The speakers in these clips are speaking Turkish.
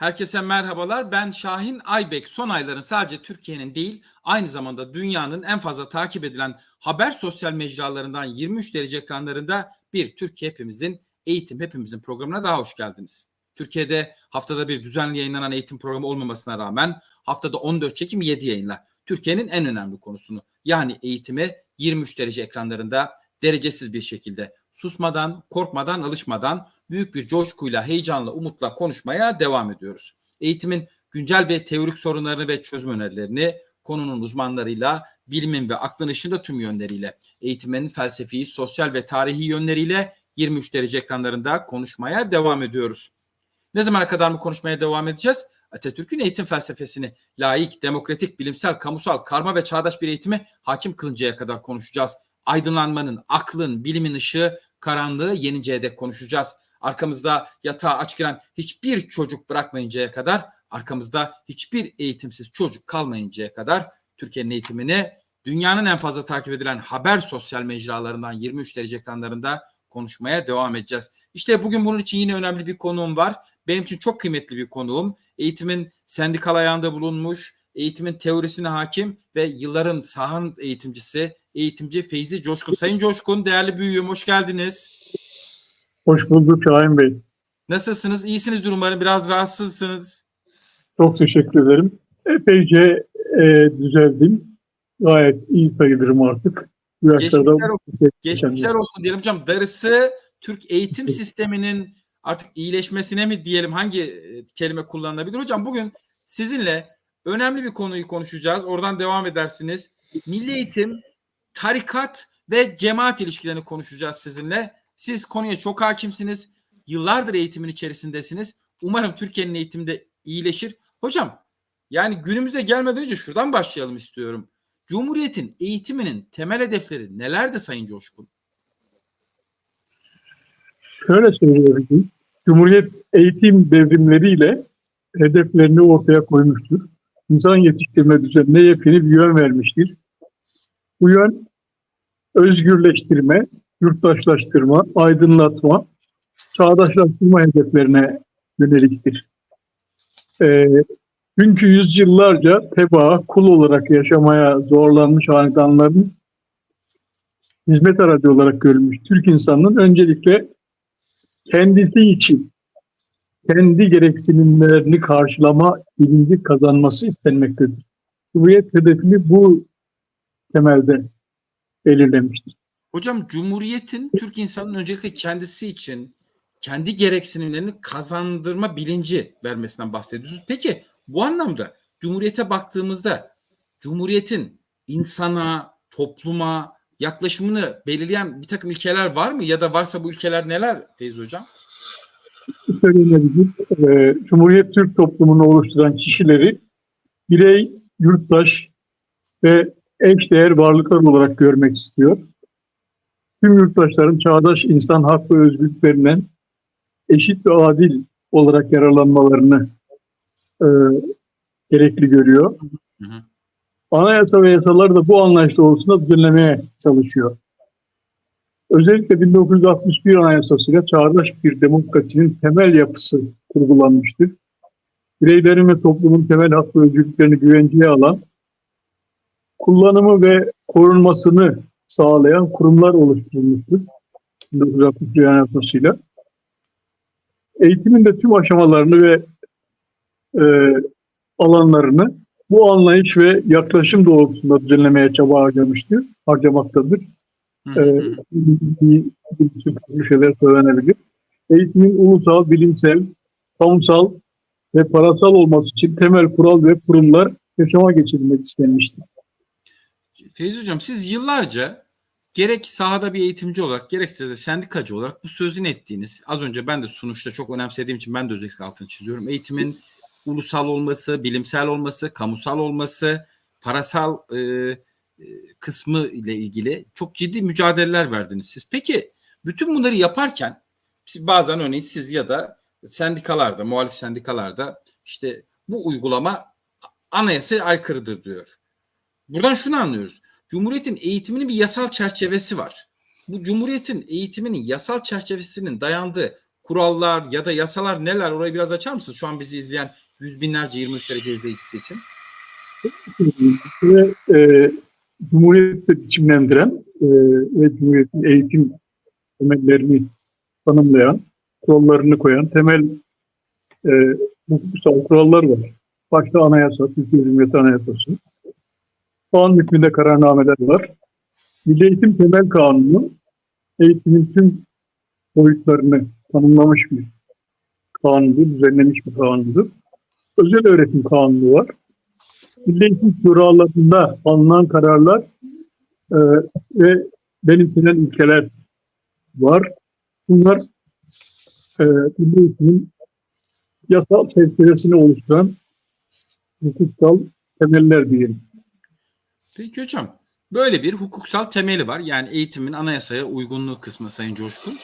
Herkese merhabalar. Ben Şahin Aybek. Son ayların sadece Türkiye'nin değil, aynı zamanda dünyanın en fazla takip edilen haber sosyal mecralarından 23 derece ekranlarında bir Türkiye hepimizin, eğitim hepimizin programına daha hoş geldiniz. Türkiye'de haftada bir düzenli yayınlanan eğitim programı olmamasına rağmen haftada 14 çekim 7 yayınla Türkiye'nin en önemli konusunu yani eğitimi 23 derece ekranlarında derecesiz bir şekilde susmadan, korkmadan, alışmadan büyük bir coşkuyla, heyecanla, umutla konuşmaya devam ediyoruz. Eğitimin güncel ve teorik sorunlarını ve çözüm önerilerini konunun uzmanlarıyla, bilimin ve aklın ışığında tüm yönleriyle, eğitimin felsefi, sosyal ve tarihi yönleriyle 23 derece ekranlarında konuşmaya devam ediyoruz. Ne zamana kadar mı konuşmaya devam edeceğiz? Atatürk'ün eğitim felsefesini layık, demokratik, bilimsel, kamusal, karma ve çağdaş bir eğitimi hakim kılıncaya kadar konuşacağız. Aydınlanmanın, aklın, bilimin ışığı karanlığı yeninceye dek konuşacağız. Arkamızda yatağa aç giren hiçbir çocuk bırakmayıncaya kadar, arkamızda hiçbir eğitimsiz çocuk kalmayıncaya kadar Türkiye'nin eğitimini dünyanın en fazla takip edilen haber sosyal mecralarından 23 derece ekranlarında konuşmaya devam edeceğiz. İşte bugün bunun için yine önemli bir konuğum var. Benim için çok kıymetli bir konuğum. Eğitimin sendikal ayağında bulunmuş, eğitimin teorisine hakim ve yılların sahan eğitimcisi, eğitimci Feyzi Coşkun. Sayın Coşkun, değerli büyüğüm hoş geldiniz. Hoş bulduk Şahin Bey. Nasılsınız? İyisinizdir umarım. Biraz rahatsızsınız. Çok teşekkür ederim. Epeyce e, düzeldim. Gayet iyi sayılırım artık. Geçmişler olsun. Geçmişler olsun diyelim hocam. Darısı Türk eğitim sisteminin artık iyileşmesine mi diyelim hangi e, kelime kullanılabilir? Hocam bugün sizinle önemli bir konuyu konuşacağız. Oradan devam edersiniz. Milli eğitim, tarikat ve cemaat ilişkilerini konuşacağız sizinle. Siz konuya çok hakimsiniz. Yıllardır eğitimin içerisindesiniz. Umarım Türkiye'nin eğitimde iyileşir. Hocam yani günümüze gelmeden önce şuradan başlayalım istiyorum. Cumhuriyetin eğitiminin temel hedefleri nelerdi Sayın Coşkun? şöyle söylüyorum. Cumhuriyet eğitim devrimleriyle hedeflerini ortaya koymuştur. İnsan yetiştirme düzenine yepyeni bir yön vermiştir. Bu yön özgürleştirme, yurttaşlaştırma, aydınlatma, çağdaşlaştırma hedeflerine yöneliktir. Ee, çünkü yüzyıllarca tebaa, kul olarak yaşamaya zorlanmış hanedanların hizmet aracı olarak görülmüş Türk insanının öncelikle kendisi için kendi gereksinimlerini karşılama bilinci kazanması istenmektedir. Cumhuriyet hedefini bu temelde belirlemiştir. Hocam Cumhuriyet'in Türk insanının öncelikle kendisi için kendi gereksinimlerini kazandırma bilinci vermesinden bahsediyorsunuz. Peki bu anlamda Cumhuriyet'e baktığımızda Cumhuriyet'in insana, topluma yaklaşımını belirleyen bir takım ilkeler var mı? Ya da varsa bu ilkeler neler Feyzi Hocam? Söylenebilir. Cumhuriyet Türk toplumunu oluşturan kişileri birey, yurttaş ve eşdeğer varlıklar olarak görmek istiyor. Tüm yurttaşların çağdaş insan hak ve özgürlüklerinden eşit ve adil olarak yararlanmalarını e, gerekli görüyor. Hı hı. Anayasa ve yasalar da bu anlayış doğrultusunda düzenlemeye çalışıyor. Özellikle 1961 Anayasası'yla çağdaş bir demokrasinin temel yapısı kurgulanmıştır. Bireylerin ve toplumun temel hak ve özgürlüklerini güvenceye alan, kullanımı ve korunmasını sağlayan kurumlar oluşturulmuştur. 1961 Anayasası'yla. Eğitimin de tüm aşamalarını ve e, alanlarını bu anlayış ve yaklaşım doğrultusunda düzenlemeye çaba harcamıştır, harcamaktadır. Ee, bir şeyler söylenebilir. Eğitimin ulusal, bilimsel, kamusal ve parasal olması için temel kural ve kurumlar yaşama geçirilmek istenmiştir. Feyzi Hocam siz yıllarca gerek sahada bir eğitimci olarak gerekse de sendikacı olarak bu sözünü ettiğiniz az önce ben de sunuşta çok önemsediğim için ben de özellikle altını çiziyorum. Eğitimin ulusal olması, bilimsel olması, kamusal olması, parasal e, e, kısmı ile ilgili çok ciddi mücadeleler verdiniz siz. Peki bütün bunları yaparken bazen örneğin siz ya da sendikalarda, muhalif sendikalarda işte bu uygulama anayasaya aykırıdır diyor. Buradan şunu anlıyoruz. Cumhuriyetin eğitiminin bir yasal çerçevesi var. Bu Cumhuriyetin eğitiminin yasal çerçevesinin dayandığı kurallar ya da yasalar neler? Orayı biraz açar mısınız? Şu an bizi izleyen yüz binlerce 23 derece izleyicisi için. ve e, Cumhuriyet'i biçimlendiren e, ve Cumhuriyet'in eğitim temellerini tanımlayan, kurallarını koyan temel e, hukuksal kurallar var. Başta anayasa, Türkiye Cumhuriyeti Anayasası. Kanun hükmünde kararnameler var. Milli Eğitim Temel Kanunu eğitimin tüm boyutlarını tanımlamış bir kanundur, düzenlemiş bir kanundur. Özel öğretim kanunu var. Milli Eğitim Şuralarında alınan kararlar e, ve benimsenen ilkeler var. Bunlar e, Milli Eğitim'in yasal çerçevesini oluşturan hukuksal temeller diyelim. Peki hocam. Böyle bir hukuksal temeli var. Yani eğitimin anayasaya uygunluğu kısmı Sayın Coşkun.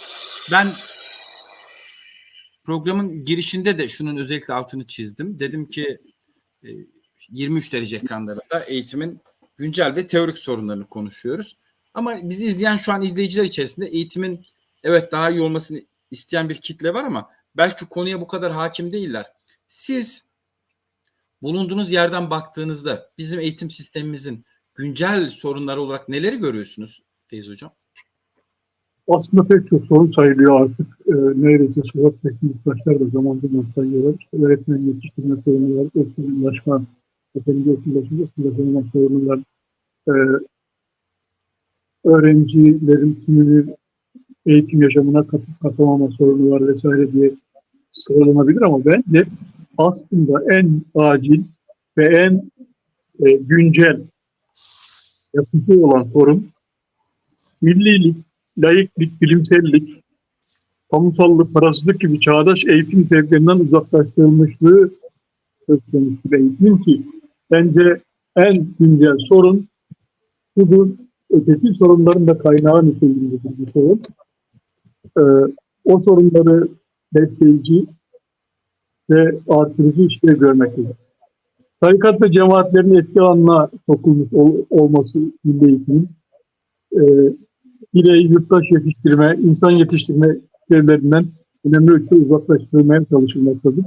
Ben programın girişinde de şunun özellikle altını çizdim. Dedim ki e, 23 derece ekranlarında eğitimin güncel ve teorik sorunlarını konuşuyoruz. Ama bizi izleyen şu an izleyiciler içerisinde eğitimin evet daha iyi olmasını isteyen bir kitle var ama belki konuya bu kadar hakim değiller. Siz bulunduğunuz yerden baktığınızda bizim eğitim sistemimizin güncel sorunları olarak neleri görüyorsunuz Feyzi Hocam? Aslında pek çok sorun sayılıyor artık. E, neredeyse sokaktaki muhtaçlar da zaman zaman sayıyorlar. İşte öğretmen yetiştirme sorunu var, okullaşma, efendim okullaşma, okullaşma sorunu var. E, öğrencilerin tümünü eğitim yaşamına katıp katamama sorunu var vesaire diye sıralanabilir ama bence aslında en acil ve en e, güncel yapıcı olan sorun millilik, laiklik, bilimsellik, kamusallık, parasızlık gibi çağdaş eğitim zevklerinden uzaklaştırılmışlığı söz konusu eğitim ki bence en güncel sorun budur. Öteki sorunların da kaynağı niteliğindedir bu sorun. Ee, o sorunları besleyici ve artırıcı işte görmektedir. Tarikat ve cemaatlerin etki alanına sokulmuş ol, olması milli eğitimin e, birey, yurttaş yetiştirme, insan yetiştirme yerlerinden önemli ölçüde uzaklaştırılmaya çalışılmaktadır.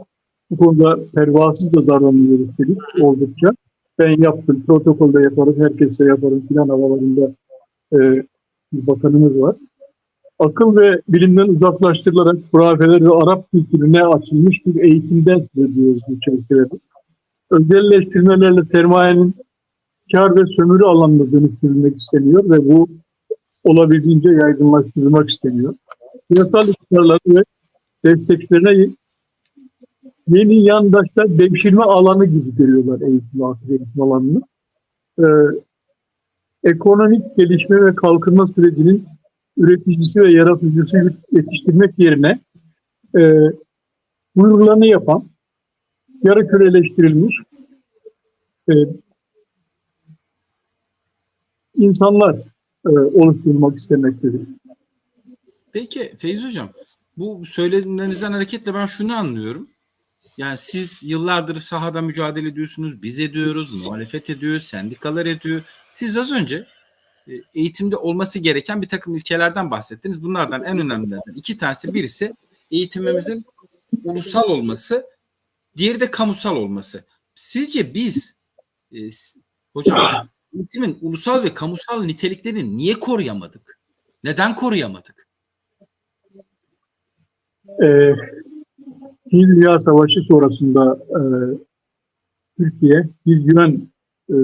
Bu konuda pervasız da davranılıyoruz dedik oldukça. Ben yaptım, protokolde yaparım, herkese yaparım filan havalarında e, bir bakanımız var. Akıl ve bilimden uzaklaştırılarak hurafeler ve Arap kültürüne açılmış bir eğitimden söz ediyoruz bu çerçevede. Özelleştirmelerle sermayenin kar ve sömürü alanına dönüştürülmek isteniyor ve bu olabildiğince yaygınlaştırılmak isteniyor. Siyasal iktidarları ve destekçilerine yeni yandaşlar devşirme alanı gibi görüyorlar eğitim, eğitim alanını. Ee, ekonomik gelişme ve kalkınma sürecinin üreticisi ve yaratıcısı yetiştirmek yerine e, buyurularını yapan, yarı küreleştirilmiş e, insanlar e, oluşturmak istemektedir. Peki Feyzi Hocam bu söylemlerinizden hareketle ben şunu anlıyorum. Yani siz yıllardır sahada mücadele ediyorsunuz, biz ediyoruz, muhalefet ediyor, sendikalar ediyor. Siz az önce e, eğitimde olması gereken bir takım ilkelerden bahsettiniz. Bunlardan en önemlilerinden iki tanesi birisi eğitimimizin ulusal olması, diğeri de kamusal olması. Sizce biz e, hocam eğitimin ulusal ve kamusal niteliklerini niye koruyamadık? Neden koruyamadık? Ee, İkinci Dünya Savaşı sonrasında e, Türkiye bir güven e,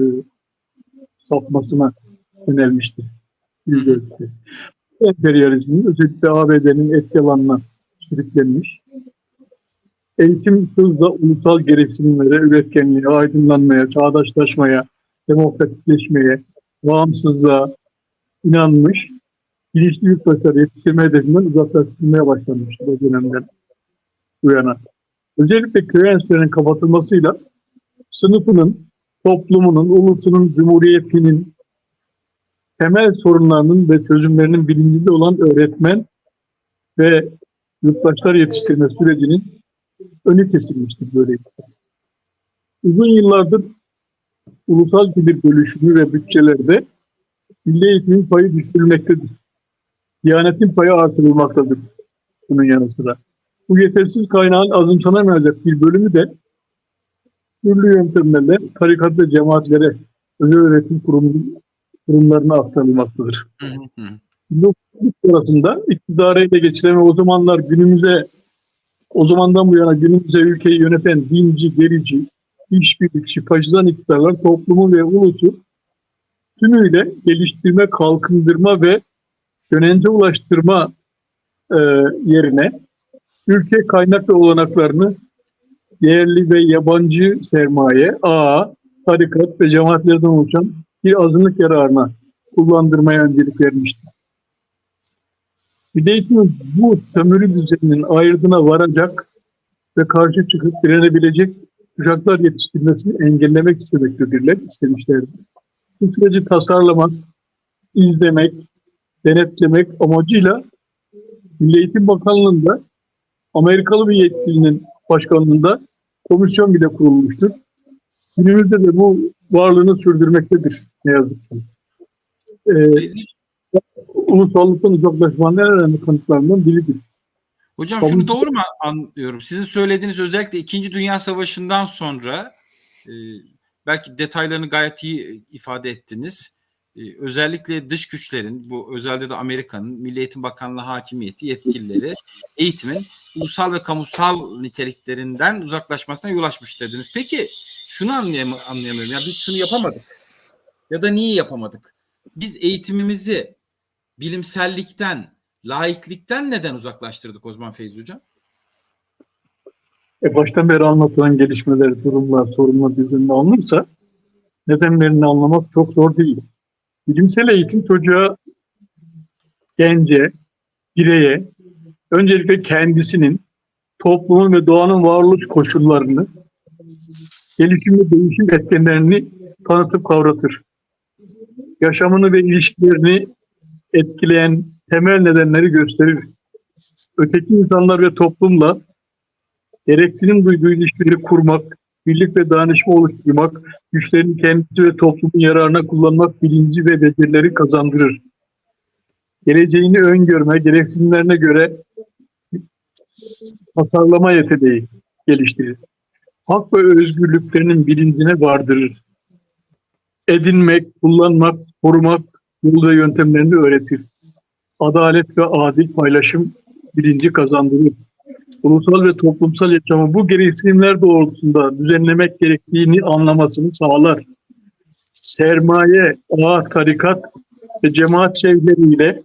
sapmasına yönelmişti. Bir ölçüde. Emperyalizmin özellikle ABD'nin etki alanına sürüklenmiş. Eğitim hızla ulusal gereksinimlere, üretkenliğe, aydınlanmaya, çağdaşlaşmaya, demokratikleşmeye, bağımsızlığa inanmış, bilinçli yurttaşları yetiştirme hedefinden uzaklaştırmaya başlanmıştı o dönemden bu yana. Özellikle köy enstitülerinin kapatılmasıyla sınıfının, toplumunun, ulusunun, cumhuriyetinin temel sorunlarının ve çözümlerinin bilincinde olan öğretmen ve yurttaşlar yetiştirme sürecinin önü kesilmiştir böylelikle. Uzun yıllardır ulusal gelir bölüşümü ve bütçelerde milli eğitimin payı düşürülmektedir. Diyanetin payı artırılmaktadır bunun yanı sıra. Bu yetersiz kaynağın azımsanamayacak bir bölümü de türlü yöntemlerle tarikat ve cemaatlere özel öğretim kurum, kurumlarına aktarılmaktadır. 1940 sırasında iktidarı ele geçiren ve o zamanlar günümüze o zamandan bu yana günümüze ülkeyi yöneten dinci, gerici, işbirlikçi, faşizan iktidarlar toplumu ve ulusu tümüyle geliştirme, kalkındırma ve yönence ulaştırma e, yerine ülke kaynak ve olanaklarını yerli ve yabancı sermaye, ağa, tarikat ve cemaatlerden oluşan bir azınlık yararına kullandırmaya öncelik vermiştir. Bideyitin bu sömürü düzeninin ayrıdına varacak ve karşı çıkıp direnebilecek kuşaklar yetiştirmesini engellemek istemektedirler, istemişlerdir. Bu süreci tasarlamak, izlemek, denetlemek amacıyla Milli Eğitim Bakanlığı'nda Amerikalı bir yetkilinin başkanlığında komisyon bile kurulmuştur. Günümüzde de bu varlığını sürdürmektedir ne yazık ki. Ee, ulusallıktan uzaklaşmanın en önemli kanıtlarından biridir. Hocam Tabii şunu doğru mu anlıyorum? Sizin söylediğiniz özellikle 2. Dünya Savaşı'ndan sonra e, belki detaylarını gayet iyi ifade ettiniz. E, özellikle dış güçlerin, bu özelde de Amerika'nın Milli Eğitim Bakanlığı hakimiyeti yetkilileri eğitimin ulusal ve kamusal niteliklerinden uzaklaşmasına yol açmış dediniz. Peki şunu anlayam anlayamıyorum. Ya biz şunu yapamadık. Ya da niye yapamadık? Biz eğitimimizi bilimsellikten, laiklikten neden uzaklaştırdık Osman Feyzi Hocam? E baştan beri anlatılan gelişmeler, durumlar, sorunlar düzenine alınırsa nedenlerini anlamak çok zor değil. Bilimsel eğitim çocuğa, gence, bireye öncelikle kendisinin, toplumun ve doğanın varoluş koşullarını, gelişim ve değişim etkenlerini tanıtıp kavratır. Yaşamını ve ilişkilerini etkileyen temel nedenleri gösterir. Öteki insanlar ve toplumla gereksinim duyduğu ilişkileri kurmak, birlik ve dayanışma oluşturmak, güçlerini kendisi ve toplumun yararına kullanmak bilinci ve becerileri kazandırır. Geleceğini öngörme, gereksinimlerine göre tasarlama yeteneği geliştirir. Hak ve özgürlüklerinin bilincine vardırır. Edinmek, kullanmak, korumak yol ve yöntemlerini öğretir. Adalet ve adil paylaşım bilinci kazandırır ulusal ve toplumsal yaşamı bu gereksinimler doğrultusunda düzenlemek gerektiğini anlamasını sağlar. Sermaye, ağ, tarikat ve cemaat çevreleriyle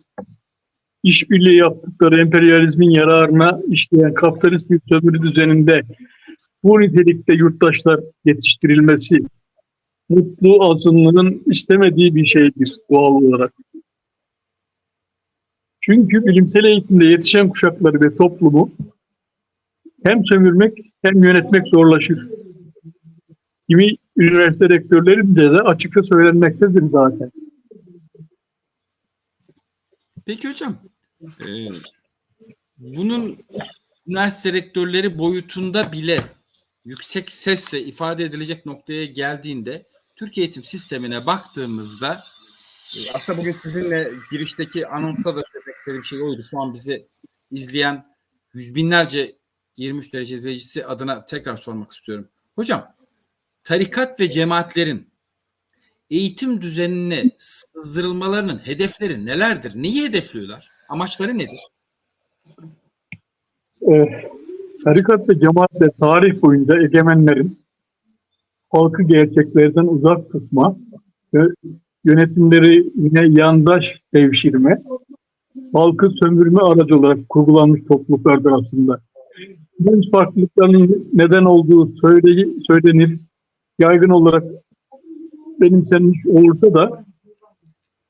işbirliği yaptıkları emperyalizmin yararına işleyen kapitalist bir sömürü düzeninde bu nitelikte yurttaşlar yetiştirilmesi mutlu azınlığın istemediği bir şeydir doğal olarak. Çünkü bilimsel eğitimde yetişen kuşakları ve toplumu hem sömürmek hem yönetmek zorlaşır. Kimi üniversite rektörlerince de açıkça söylenmektedir zaten. Peki hocam, e, bunun üniversite rektörleri boyutunda bile yüksek sesle ifade edilecek noktaya geldiğinde Türkiye eğitim sistemine baktığımızda e, aslında bugün sizinle girişteki anonsta da söylemek istediğim şey oydu. Şu an bizi izleyen yüz binlerce 23 derece izleyicisi adına tekrar sormak istiyorum. Hocam, tarikat ve cemaatlerin eğitim düzenine sızdırılmalarının hedefleri nelerdir? Neyi hedefliyorlar? Amaçları nedir? Ee, tarikat ve cemaatle tarih boyunca egemenlerin halkı gerçeklerden uzak tutma ve yönetimlerine yandaş devşirme, halkı sömürme aracı olarak kurgulanmış topluluklardır aslında. Bu farklılıklarının neden olduğu söyle, söylenir, yaygın olarak benimsenmiş olursa da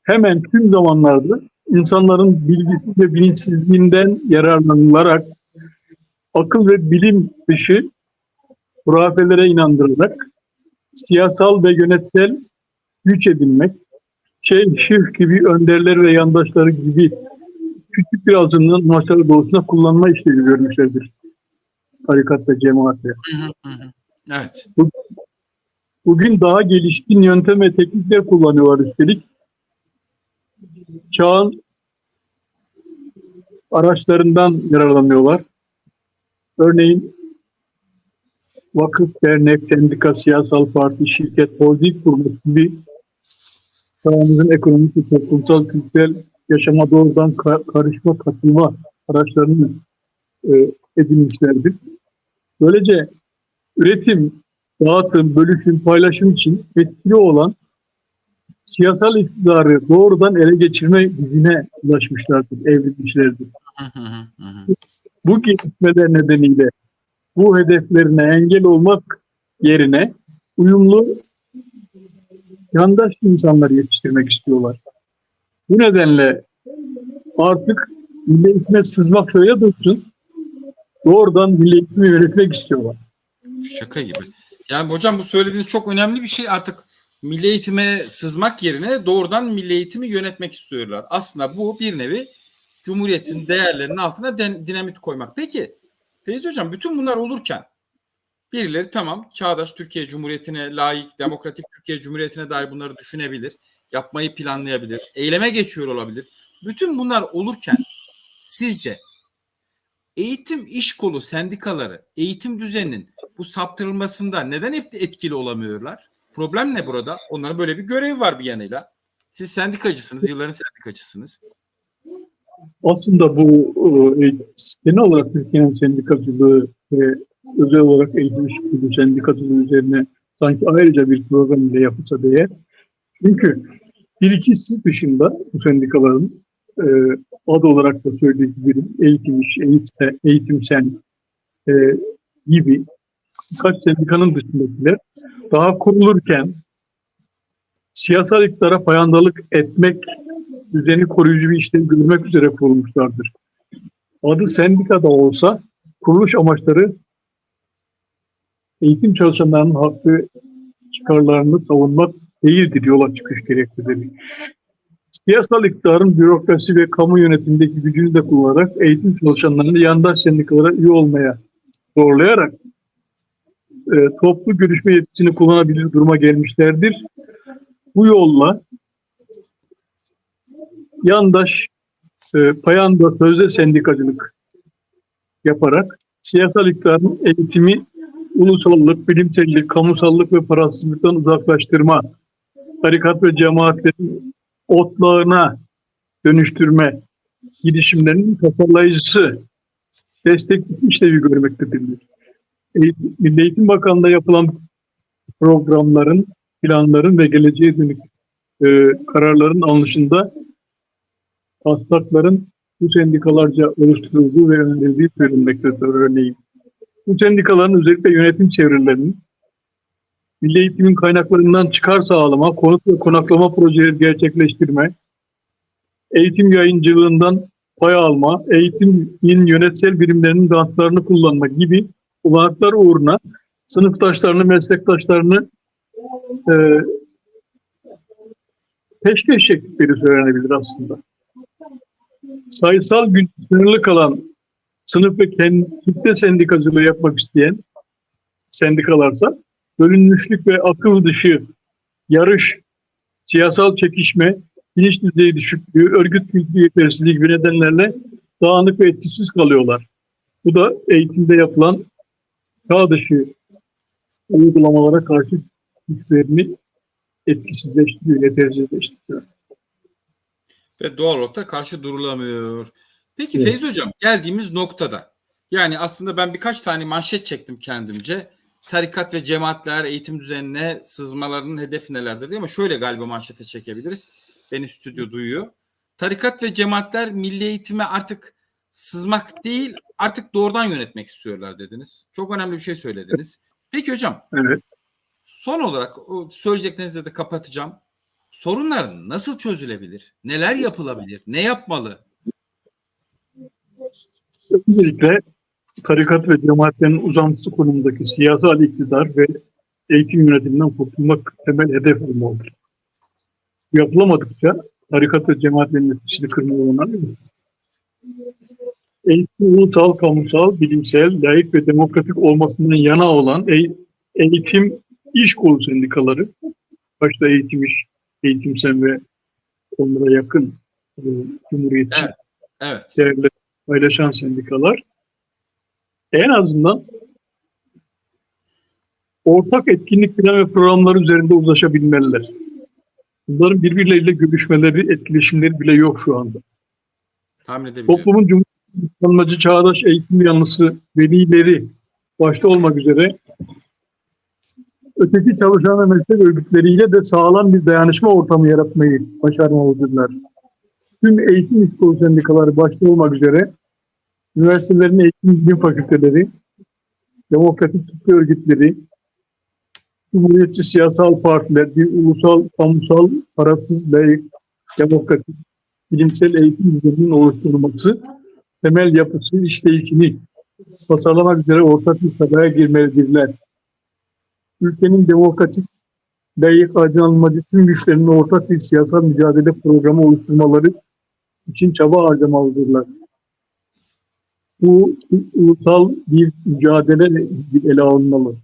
hemen tüm zamanlarda insanların bilgisiz ve bilinçsizliğinden yararlanılarak akıl ve bilim dışı hurafelere inandırarak siyasal ve yönetsel güç edinmek, şey, şirk gibi önderler ve yandaşları gibi küçük bir azınlığın amaçları doğrusunda kullanma işlevi görmüşlerdir. Tarikat ve cemaatle. Evet. Bugün daha gelişkin yöntem ve teknikler kullanıyorlar üstelik. Çağın araçlarından yararlanıyorlar. Örneğin vakıf, dernek, sendika, siyasal parti, şirket, holding kurmak gibi çağımızın ekonomik ve toplumsal kültürel yaşama doğrudan ka- karışma, katılma araçlarını e, edinmişlerdir. Böylece üretim, dağıtım, bölüşüm, paylaşım için etkili olan siyasal iktidarı doğrudan ele geçirme gücüne ulaşmışlardır, evrilmişlerdir. Bu gelişmeler nedeniyle bu hedeflerine engel olmak yerine uyumlu yandaş insanlar yetiştirmek istiyorlar. Bu nedenle artık milli eğitime sızmak şöyle dursun, doğrudan milli eğitimi yönetmek istiyorlar. Şaka gibi. Yani hocam bu söylediğiniz çok önemli bir şey. Artık milli eğitime sızmak yerine doğrudan milli eğitimi yönetmek istiyorlar. Aslında bu bir nevi Cumhuriyet'in değerlerinin altına den- dinamit koymak. Peki Feyzi Hocam bütün bunlar olurken birileri tamam çağdaş Türkiye Cumhuriyeti'ne layık, demokratik Türkiye Cumhuriyeti'ne dair bunları düşünebilir, yapmayı planlayabilir, eyleme geçiyor olabilir. Bütün bunlar olurken sizce eğitim iş kolu sendikaları eğitim düzeninin bu saptırılmasında neden etkili olamıyorlar? Problem ne burada? Onların böyle bir görevi var bir yanıyla. Siz sendikacısınız, yılların sendikacısınız. Aslında bu e, genel olarak Türkiye'nin sendikacılığı ve özel olarak eğitim işbirliği sendikacılığı üzerine sanki ayrıca bir program ile yapılsa değer. Çünkü bir ikisi dışında bu sendikaların e, adı olarak da söylediği gibi eğitim iş, eğitim, eğitim sen e, gibi birkaç sendikanın dışındakiler daha kurulurken siyasal iktidara payandalık etmek düzeni koruyucu bir işlev görmek üzere kurulmuşlardır. Adı sendika da olsa kuruluş amaçları eğitim çalışanlarının hakkı çıkarlarını savunmak değildir, yola çıkış gereklidir. Siyasal iktidarın bürokrasi ve kamu yönetimindeki gücünü de kullanarak eğitim çalışanlarını yandaş sendikalara üye olmaya zorlayarak e, toplu görüşme yetkisini kullanabilir duruma gelmişlerdir. Bu yolla yandaş e, payanda sözde sendikacılık yaparak siyasal iktidarın eğitimi ulusallık, bilimsellik, kamusallık ve parasızlıktan uzaklaştırma, tarikat ve cemaatlerin otlağına dönüştürme girişimlerinin tasarlayıcısı, destekçisi işlevi görmektedirler. Eğitim, Milli Eğitim Bakanlığı'nda yapılan programların, planların ve geleceğe dönük e, kararların alınışında taslakların bu sendikalarca oluşturulduğu ve önerildiği görülmektedir örneğin. Bu sendikaların özellikle yönetim çevrelerinin milli eğitimin kaynaklarından çıkar sağlama, konut ve konaklama projeleri gerçekleştirme, eğitim yayıncılığından pay alma, eğitimin yönetsel birimlerinin dağıtlarını kullanma gibi olanaklar uğruna sınıftaşlarını, meslektaşlarını e, peşkeş çektikleri söylenebilir aslında sayısal gün sınırlı kalan sınıf ve kitle sendikacılığı yapmak isteyen sendikalarsa bölünmüşlük ve akıl dışı yarış, siyasal çekişme, bilinç düzeyi düşüklüğü, örgüt kültürü yetersizliği gibi nedenlerle dağınık ve etkisiz kalıyorlar. Bu da eğitimde yapılan çağ dışı uygulamalara karşı güçlerini etkisizleştiriyor, yetersizleştiriyor. Ve doğal olarak da karşı durulamıyor. Peki Evet. Feyzi Hocam geldiğimiz noktada yani aslında ben birkaç tane manşet çektim kendimce. Tarikat ve cemaatler eğitim düzenine sızmalarının hedefi nelerdir diye ama şöyle galiba manşete çekebiliriz. Beni stüdyo duyuyor. Tarikat ve cemaatler milli eğitime artık sızmak değil artık doğrudan yönetmek istiyorlar dediniz. Çok önemli bir şey söylediniz. Peki hocam Evet. son olarak o söyleyeceklerinizi de kapatacağım. Sorunlar nasıl çözülebilir? Neler yapılabilir? Ne yapmalı? Öncelikle tarikat ve cemaatlerin uzantısı konumundaki siyasal iktidar ve eğitim yönetiminden kurtulmak temel hedef olmalıdır. Yapılamadıkça tarikat ve cemaatlerin etkisini kırma olanlar Eğitim ulusal, kamusal, bilimsel, layık ve demokratik olmasından yana olan eğ- eğitim iş kolu sendikaları, başta eğitim iş, eğitimsel ve onlara yakın e, cumhuriyetçi Evet. Evet. değerleri paylaşan sendikalar en azından ortak etkinlik plan ve programları üzerinde uzlaşabilmeliler. Bunların birbirleriyle görüşmeleri, etkileşimleri bile yok şu anda. Tahmin edebiliyorum. Toplumun Cumhurbaşkanlıcı çağdaş eğitim yanlısı velileri başta olmak üzere öteki çalışan ve meslek örgütleriyle de sağlam bir dayanışma ortamı yaratmayı başarmalıdırlar. Tüm eğitim istihdam sendikaları başta olmak üzere üniversitelerin eğitim bilim fakülteleri, demokratik kitle örgütleri, cumhuriyetçi siyasal partiler, bir ulusal, kamusal, tarafsız, layık, demokratik, bilimsel eğitim düzeninin oluşturulması, temel yapısı, işleyişini tasarlamak üzere ortak bir sıraya girmelidirler. Ülkenin demokratik, layık, aydınlanmacı tüm güçlerinin ortak bir siyasal mücadele programı oluşturmaları için çaba harcamalıdırlar. Bu ulusal bir mücadele ele alınmalı.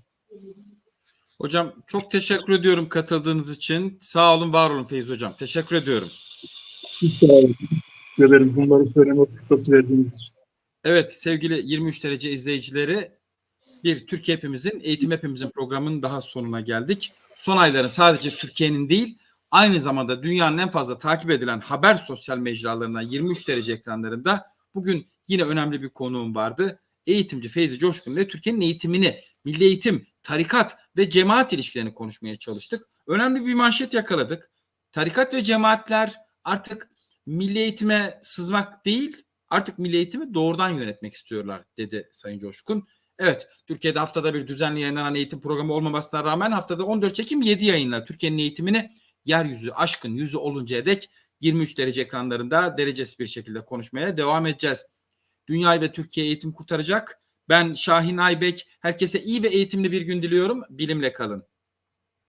Hocam çok teşekkür ediyorum katıldığınız için. Sağ olun, var olun Feyzi Hocam. Teşekkür ediyorum. Çok sağ olun. Teşekkür ederim bunları söyleme fırsatı verdiğiniz için. Evet sevgili 23 derece izleyicileri bir Türkiye hepimizin eğitim hepimizin programının daha sonuna geldik. Son ayların sadece Türkiye'nin değil aynı zamanda dünyanın en fazla takip edilen haber sosyal mecralarından 23 derece ekranlarında bugün yine önemli bir konuğum vardı. Eğitimci Feyzi Coşkun ile Türkiye'nin eğitimini, milli eğitim, tarikat ve cemaat ilişkilerini konuşmaya çalıştık. Önemli bir manşet yakaladık. Tarikat ve cemaatler artık milli eğitime sızmak değil, artık milli eğitimi doğrudan yönetmek istiyorlar dedi Sayın Coşkun. Evet, Türkiye'de haftada bir düzenli yayınlanan eğitim programı olmamasına rağmen haftada 14 çekim 7 yayınla Türkiye'nin eğitimini yeryüzü aşkın yüzü oluncaya dek 23 derece ekranlarında derecesi bir şekilde konuşmaya devam edeceğiz. Dünyayı ve Türkiye eğitim kurtaracak. Ben Şahin Aybek. Herkese iyi ve eğitimli bir gün diliyorum. Bilimle kalın.